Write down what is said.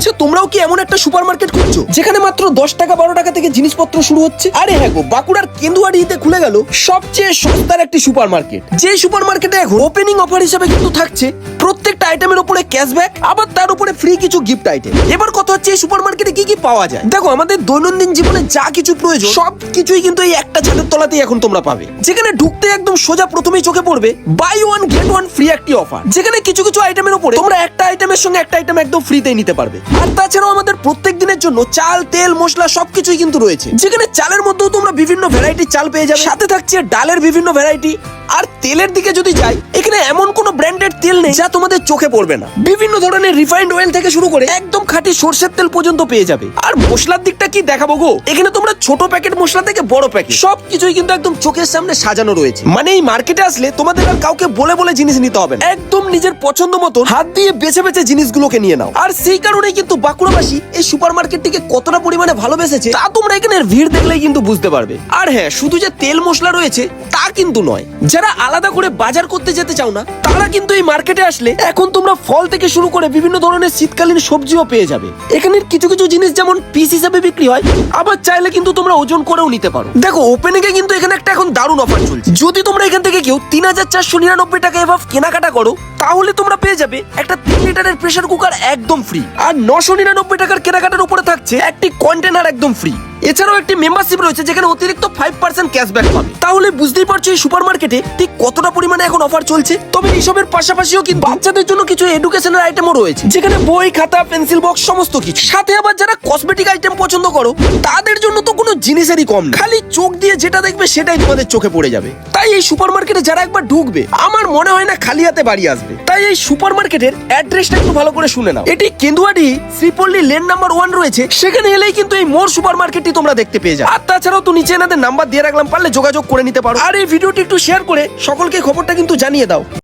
আচ্ছা তোমরাও কি এমন একটা সুপার মার্কেট খুঁজছো? যেখানে মাত্র দশ টাকা, বারো টাকা থেকে জিনিসপত্র শুরু হচ্ছে? আরে হ্যাঁ গো, বাঁকুড়ার কেন্দুয়াডিতে খুলে গেল সবচেয়ে সস্তার একটি সুপার মার্কেট যে সুপার মার্কেটে এখন ওপেনিং অফার হিসেবে কিন্তু থাকছে, প্রত্যেকটা আইটেমের উপরে ক্যাশব্যাক আবার তার উপরে ফ্রি কিছু গিফট আইটেম এবার কথা হচ্ছে এই সুপার মার্কেটে কি পাওয়া যায়? দেখো, আমাদের দৈনন্দিন জীবনে যা কিছু প্রয়োজন সব কিছুই কিন্তু এই একটা ছাদের তলাতেই এখন তোমরা পাবে। যেখানে ঢুকতে একদম সোজা প্রথমেই চোখে পড়বে buy one get one free একটি অফার যেখানে কিছু কিছু আইটেমের উপরে তোমরা একটা আইটেমের সঙ্গে একটা আইটেম একদম ফ্রিতেই নিতে পারবে। আর তাছাড়াও আমাদের প্রত্যেক দিনের জন্য চাল, তেল, মশলা সবকিছুই কিন্তু রয়েছে। যেখানে চালের মধ্যেও তোমরা বিভিন্ন ভ্যারাইটি চাল পেয়ে যাবে। সাথে থাকছে ডালের বিভিন্ন ভ্যারাইটি আর তেলের দিকে যদি যাই, এখানে এমন কোন ব্র্যান্ডেড তেল নেই যা তোমাদের চোখে পড়বে না। বিভিন্ন ধরনের রিফাইন্ড অয়েল থেকে শুরু করে একদম খাঁটি সর্ষের তেল পর্যন্ত পেয়ে যাবে। আর মশলার দিকটা কি দেখাবো গো? এখানে তোমরা ছোট প্যাকেট মশলা থেকে বড় প্যাকেট সব কিছুই কিন্তু একদম চোখের সামনে সাজানো রয়েছে। মানে এই মার্কেটে আসলে তোমাদের আর কাউকে বলে বলে জিনিস নিতে হবে না। একদম নিজের পছন্দ মতো হাত দিয়ে বেছে বেছে জিনিসগুলোকে নিয়ে নাও। আর সেই কারণেই কিন্তু বাঁকুড়াবাসী এই সুপার মার্কেটটিকে কতটা পরিমাণে ভালোবেসেছে, তা তোমরা এখানে ভিড় দেখলেই কিন্তু বুঝতে পারবে। আর হ্যাঁ শুধু যে তেল মশলা রয়েছে, তা কিন্তু নয়। যারা আলাদা করে বাজার করতে যেতে চাও না, তারা কিন্তু এই মার্কেটে আসলে এখন তোমরা ফল থেকে শুরু করে বিভিন্ন ধরনের শীতকালীন সবজিও পেয়ে যাবে। এখানের কিছু কিছু জিনিস যেমন পিস হিসাবে বিক্রি হয়, আবার চাইলে কিন্তু তোমরা ওজন করেও নিতে পারো। দেখো ওপেনিং এ কিন্তু এখানে একটা এখন দারুণ অফার চলছে। যদি তোমরা এখান থেকে কেউ তিন হাজার চারশো নিরানব্বই টাকা এভাব কেনাকাটা করো, তাহলে তোমরা পেয়ে যাবে একটা তিন লিটারের প্রেসার কুকার একদম ফ্রি আর নশো নিরানব্বই টাকার কেনাকাটার উপরে থাকছে একটি কন্টেনার একদম ফ্রি এছাড়াও একটি মেম্বারশিপ রয়েছে যেখানে অতিরিক্ত ফাইভ পার্সেন্ট ক্যাশব্যাক পাবে। তাহলে বুঝতেই পারছ এই সুপার মার্কেটে ঠিক কতটা পরিমাণে এখন অফার চলছে? তবে এইসবের পাশাপাশিও কিন্তু বাচ্চাদের জন্য কিছু এডুকেশনের আইটেমও রয়েছে, যেখানে বই, খাতা পেন্সিল বক্স সমস্ত কিছু। সাথে আবার যারা কসমেটিক আইটেম পছন্দ করো, তাদের জন্য তো কোনো জিনিসেরই কম খালি চোখ দিয়ে যেটা দেখবে সেটাই তোমাদের চোখে পড়ে যাবে। তাই এই সুপার মার্কেটে যারা একবার ঢুকবে, আমার মনে হয় না খালি হাতে বাড়ি আসবে। তাই এই সুপার মার্কেটের অ্যাড্রেসটা একটু ভালো করে শুনে নাও। এটি Kenduadih Shripalli lane number one রয়েছে। সেখানে এলেই কিন্তু এই মোর সুপার মার্কেটটি তোমরা দেখতে পেয়ে যাও আর তাছাড়াও তো নিচে এনাদের নাম্বার দিয়ে রাখলাম, পারলে যোগাযোগ করে নিতে পারো। আর এই ভিডিওটি একটু শেয়ার করে সকলকে খবরটা কিন্তু জানিয়ে দাও।